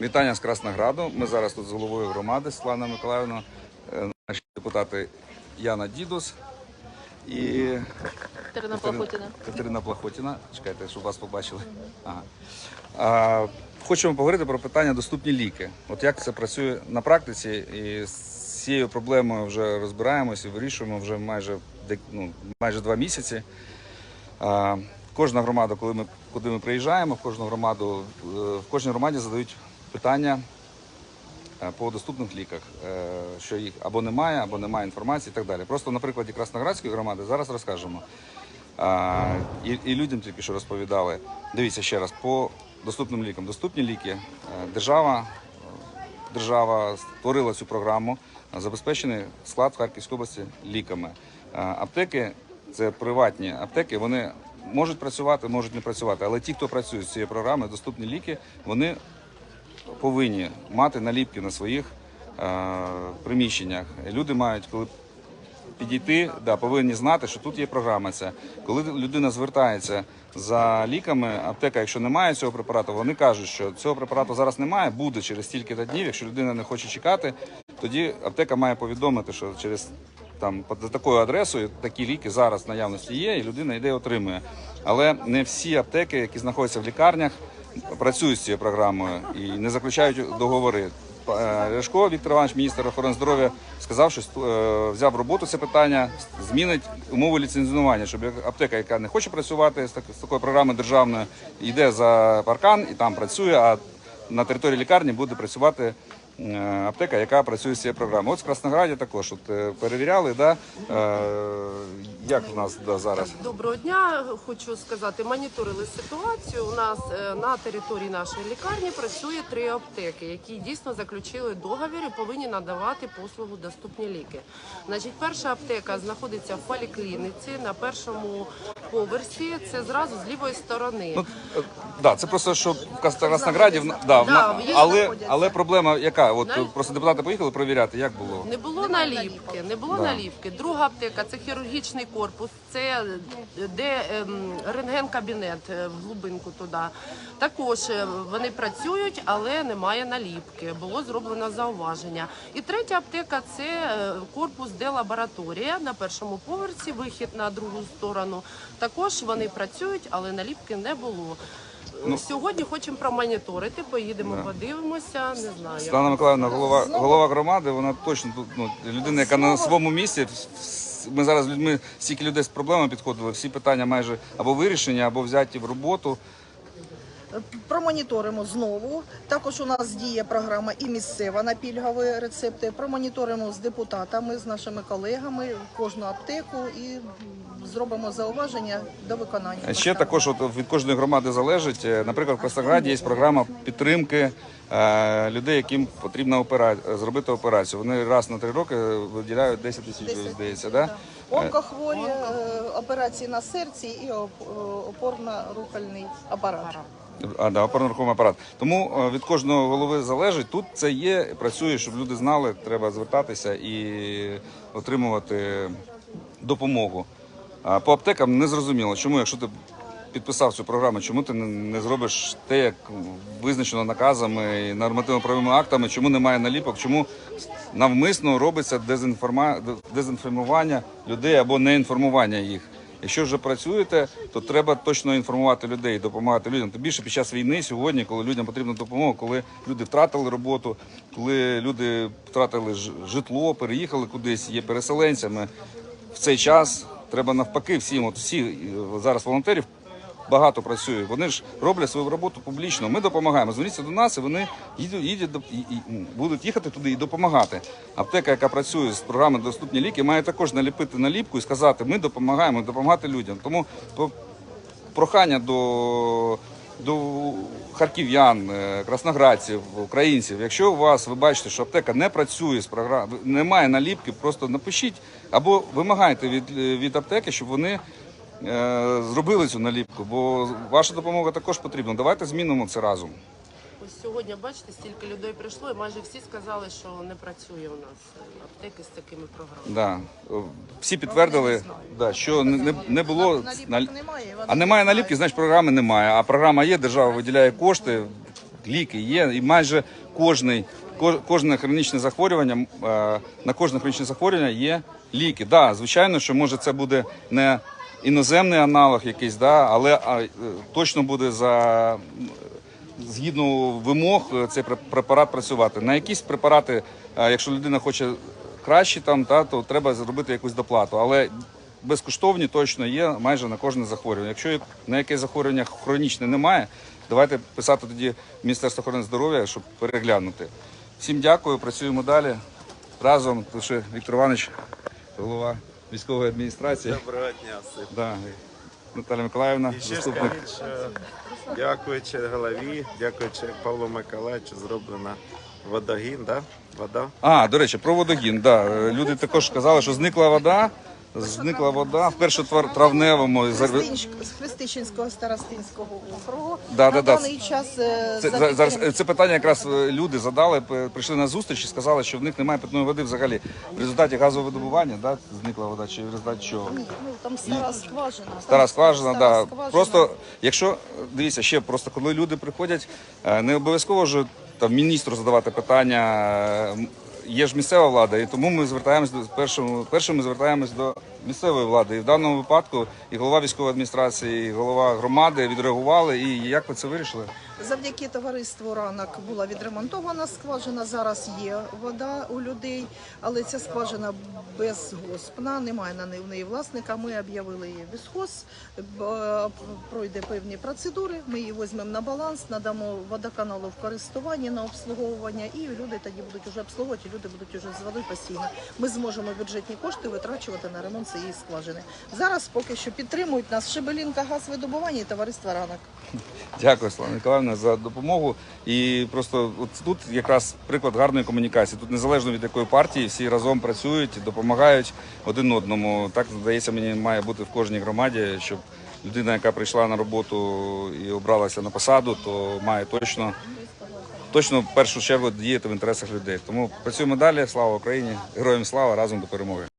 Вітання з Краснограду. Ми зараз тут з головою громади Світланою Миколаївною, е, наші депутати Яна Дідус і Катерина Плахотіна. Катерина Плахотіна. Чекайте, щоб вас побачили. Ага. А, хочемо поговорити про питання доступні ліки. От як це працює на практиці, і з цією проблемою вже розбираємося і вирішуємо вже майже ну, майже два місяці. А, Кожна громада, коли ми куди ми приїжджаємо, в кожну громаду е, в кожній громаді задають питання е, по доступних ліках, е, що їх або немає, або немає інформації і так далі. Просто на прикладі Красноградської громади зараз розкажемо. І, і людям тільки що розповідали. Дивіться ще раз по доступним лікам. Доступні ліки. е, Держава, держава створила цю програму, забезпечений склад в Харківській області ліками. Аптеки це приватні аптеки. Вони можуть працювати, можуть не працювати. Але ті, хто працює з цієї програми, доступні ліки, вони повинні мати наліпки на своїх е, приміщеннях. Люди мають, коли підійти, да, повинні знати, що тут є програма. Ця. Коли людина звертається за ліками, аптека, якщо немає цього препарату, вони кажуть, що цього препарату зараз немає, буде через стільки-то днів. Якщо людина не хоче чекати, тоді аптека має повідомити, що через там за такою адресою такі ліки зараз наявності є, і людина йде отримує. Але не всі аптеки, які знаходяться в лікарнях, працюють з цією програмою і не заключають договори. Е, Ляшко Віктор Іванович, міністр охорони здоров'я, сказав, що е, взяв роботу це питання, змінить умови ліцензування, щоб аптека, яка не хоче працювати з, такою програмою державною, йде за паркан і там працює, а на території лікарні буде працювати аптека, яка працює з цією програмою. От в Краснограді також от, е, перевіряли, да, е, як в нас да, зараз. Доброго дня. Хочу сказати, моніторили ситуацію. У нас е, на території нашої лікарні працює три аптеки, які дійсно заключили договір і повинні надавати послугу доступні ліки. Значить, перша аптека знаходиться в поліклініці на першому поверсі. Це зразу з лівої сторони. Да, це просто що в Краснограді, в- да, в- Да, але, але проблема яка? От просто депутати поїхали перевіряти, як було. Не було наліпки, не було Да. наліпки. Друга аптека це хірургічний корпус, це е, де ем, рентген-кабінет е, в глибинку туди. Також е, вони працюють, але немає наліпки. Було зроблено зауваження. І третя аптека це е, корпус, де лабораторія на першому поверсі, вихід на другу сторону. Також вони працюють, але наліпки не було. Ну, Сьогодні хочемо промоніторити, поїдемо, подивимося. Не знаю. Світлана Миколаївна, голова, голова громади, вона точно тут ну, людина, яка на своєму місці. Вс- Ми зараз з людьми, стільки людей з проблемами підходили, всі питання майже або вирішені, або взяті в роботу. Промоніторимо знову. Також у нас діє програма і місцева на пільгові рецепти. Промоніторимо з депутатами, з нашими колегами кожну аптеку і зробимо зауваження до виконання. Ще також от від кожної громади залежить. Е, Наприклад, в Краснограді є програма підтримки е, людей, яким потрібно опера... зробити операцію. Вони раз на три роки виділяють 10 тисяч, здається. Да? онкохворі, е, операції на серці і опорно-рухальний апарат. А, да, опорно-рухомий апарат. Тому е, від кожного голови залежить. Тут це є, працює, щоб люди знали, треба звертатися і отримувати допомогу. А по аптекам не зрозуміло, чому, якщо ти підписав цю програму, чому ти не- зробиш те, як визначено наказами і нормативно-правовими актами, чому немає наліпок, чому навмисно робиться дезінформа... дезінформування людей або неінформування їх. Якщо вже працюєте, то треба точно інформувати людей, допомагати людям. Тим більше під час війни сьогодні, коли людям потрібна допомога, коли люди втратили роботу, коли люди втратили житло, переїхали кудись, є переселенцями. В цей час треба навпаки всім, от всі е, зараз волонтерів багато працює. Вони ж роблять свою роботу публічно. Ми допомагаємо. Зверніться до нас, і вони їдуть, їдуть і, і, будуть їхати туди і допомагати. Аптека, яка працює з програми Доступні ліки, має також наліпити наліпку і сказати, ми допомагаємо допомагати людям. Тому прохання до, до харків'ян, е, красноградців, українців. Якщо у вас ви бачите, що аптека не працює з програм, немає наліпки, просто напишіть або вимагайте від, від аптеки, щоб вони. е, Зробили цю наліпку, бо ваша допомога також потрібна. Давайте змінимо це разом. Ось сьогодні, бачите, стільки людей прийшло, і майже всі сказали, що не працює у нас аптеки з такими програмами. Да. Всі підтвердили, да, що не, не, не було Наліпок немає, А немає наліпки, значить програми немає. А програма є, держава виділяє кошти. ліки є, і майже кожний, ко- кожне хронічне захворювання, е, на кожне хронічне захворювання є ліки. Да, звичайно, що може це буде не іноземний аналог якийсь, да, але а, е, точно буде за згідно вимог е, цей препарат працювати. На якісь препарати, е, якщо людина хоче краще, там, та, то треба зробити якусь доплату. Але безкоштовні точно є майже на кожне захворювання. Якщо на яке захворювання хронічне немає, давайте писати тоді в Міністерство охорони здоров'я, щоб переглянути. Всім дякую, працюємо далі разом. Тому що Віктор Іванович, голова військової адміністрації. Доброго дня всім. Да, Наталя Миколаївна, І ще заступник. скажіть, що дякуючи голові, дякуючи Павлу Миколаївичу, зроблена водогін, да? вода. А, до речі, про водогін. Да. Е, Люди також казали, що зникла вода. Зникла вода в першотравневому. Христинщ- з Христищенського старостинського округу. Да, на да, да. даний час е, Це, за за- зараз, це питання якраз е, люди задали, прийшли на зустріч і сказали, що в них немає питної води взагалі. В результаті газового видобування да, зникла вода, чи в результаті чого? Ні, ну там стара скважина. Стара скважина, стара да. скважина. Просто, якщо дивіться, ще просто коли люди приходять, е, не обов'язково ж там міністру задавати питання. Є ж місцева влада, і тому ми звертаємось до першому. Першим ми звертаємось до місцевої влади. І в даному випадку і голова військової адміністрації, і голова громади відреагували. І як ви це вирішили? Завдяки товариству ранок була відремонтована скважина. Зараз є вода у людей, але ця скважина безгоспна, немає на неї власника. Ми об'явили її безхоз, пройде певні процедури. Ми її візьмемо на баланс, надамо водоканалу в користування на обслуговування, і люди тоді будуть вже обслуговувати. Люди будуть вже з водою постійно. Ми зможемо бюджетні кошти витрачувати на ремонт цієї скважини. Зараз поки що підтримують нас Шебелінка газвидобування і товариство ранок. Дякую, Слава Миколаївна, за допомогу. І просто от тут якраз приклад гарної комунікації. Тут незалежно від якої партії, всі разом працюють, допомагають один одному. Так здається, мені має бути в кожній громаді, щоб людина, яка прийшла на роботу і обралася на посаду, то має точно. Точно в першу чергу діяти в інтересах людей. Тому працюємо далі. Слава Україні! Героям слава разом до перемоги!